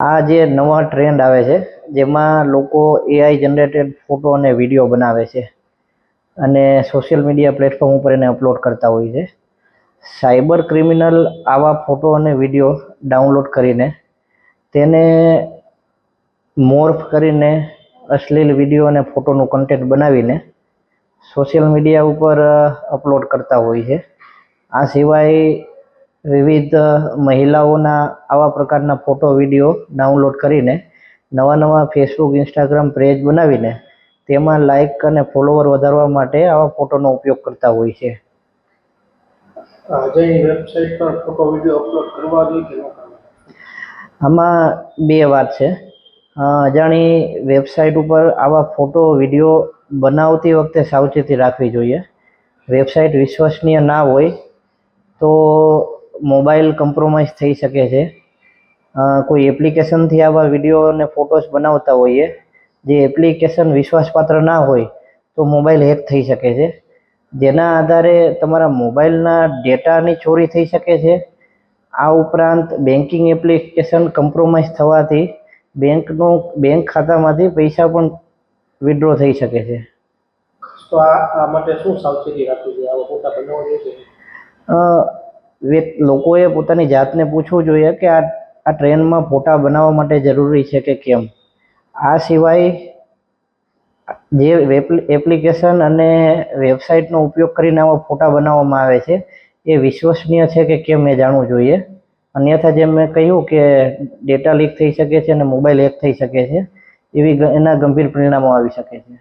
આ જે નવા ટ્રેન્ડ આવે છે, જેમાં લોકો એઆઈ જનરેટેડ ફોટો અને વીડિયો બનાવે છે. અને સોશિયલ મીડિયા પ્લેટફોર્મ ઉપર એને અપલોડ કરતા હોય છે. સાયબર ક્રિમિનલ આવા ફોટો અને વીડિયો ડાઉનલોડ કરીને તેને મોર્ફ કરીને અશ્લીલ વીડિયો અને ફોટોનું કન્ટેન્ટ બનાવીને સોશિયલ મીડિયા ઉપર અપલોડ કરતા હોય છે. આ સિવાય વિવિધ મહિલાઓના આવા પ્રકારના ફોટો વીડિયો ડાઉનલોડ કરીને નવા નવા ફેસબુક ઇન્સ્ટાગ્રામ પેજ બનાવીને તેમાં લાઈક અને ફોલોવર વધારવા માટે આવા ફોટોનો ઉપયોગ કરતા હોય છે. અજયની વેબસાઇટ પર ફોટો વીડિયો અપલોડ કરવા જોઈએ કે ન કરવા? આમાં બે વાત છે. અજાણી વેબસાઇટ ઉપર આવા ફોટો વીડિયો બનાવતી વખતે સાવચેતી રાખવી જોઈએ. વેબસાઇટ વિશ્વસનીય ના હોય તો મોબાઈલ કમ્પ્રોમાઇઝ થઈ શકે છે. કોઈ એપ્લિકેશનથી આવા વીડિયો અને ફોટોસ બનાવતા હોઈએ જે એપ્લિકેશન વિશ્વાસપાત્ર ના હોય તો મોબાઈલ હેક થઈ શકે છે. જેના આધારે તમારા મોબાઈલના ડેટાની ચોરી થઈ શકે છે. આ ઉપરાંત બેન્કિંગ એપ્લિકેશન કમ્પ્રોમાઇઝ થવાથી બેંકનું બેંક ખાતામાંથી પૈસા પણ વિડ્રો થઈ શકે છે. તો આ માટે શું સાવચેતી રાખવી જોઈએ? આવા ફોટા બનાવવા જોઈએ લોકોએ પોતાની જાતને પૂછવું જોઈએ કે આ આ ટ્રેનમાં ફોટા બનાવવા માટે જરૂરી છે કે કેમ? આ સિવાય જે એપ્લિકેશન અને વેબસાઇટનો ઉપયોગ કરીને આવા ફોટા બનાવવામાં આવે છે, એ વિશ્વસનીય છે કે કેમ એ જાણવું જોઈએ. અન્યથા જેમ મેં કહ્યું કે ડેટા લીક થઈ શકે છે અને મોબાઈલ હેક થઈ શકે છે, એવી એના ગંભીર પરિણામો આવી શકે છે.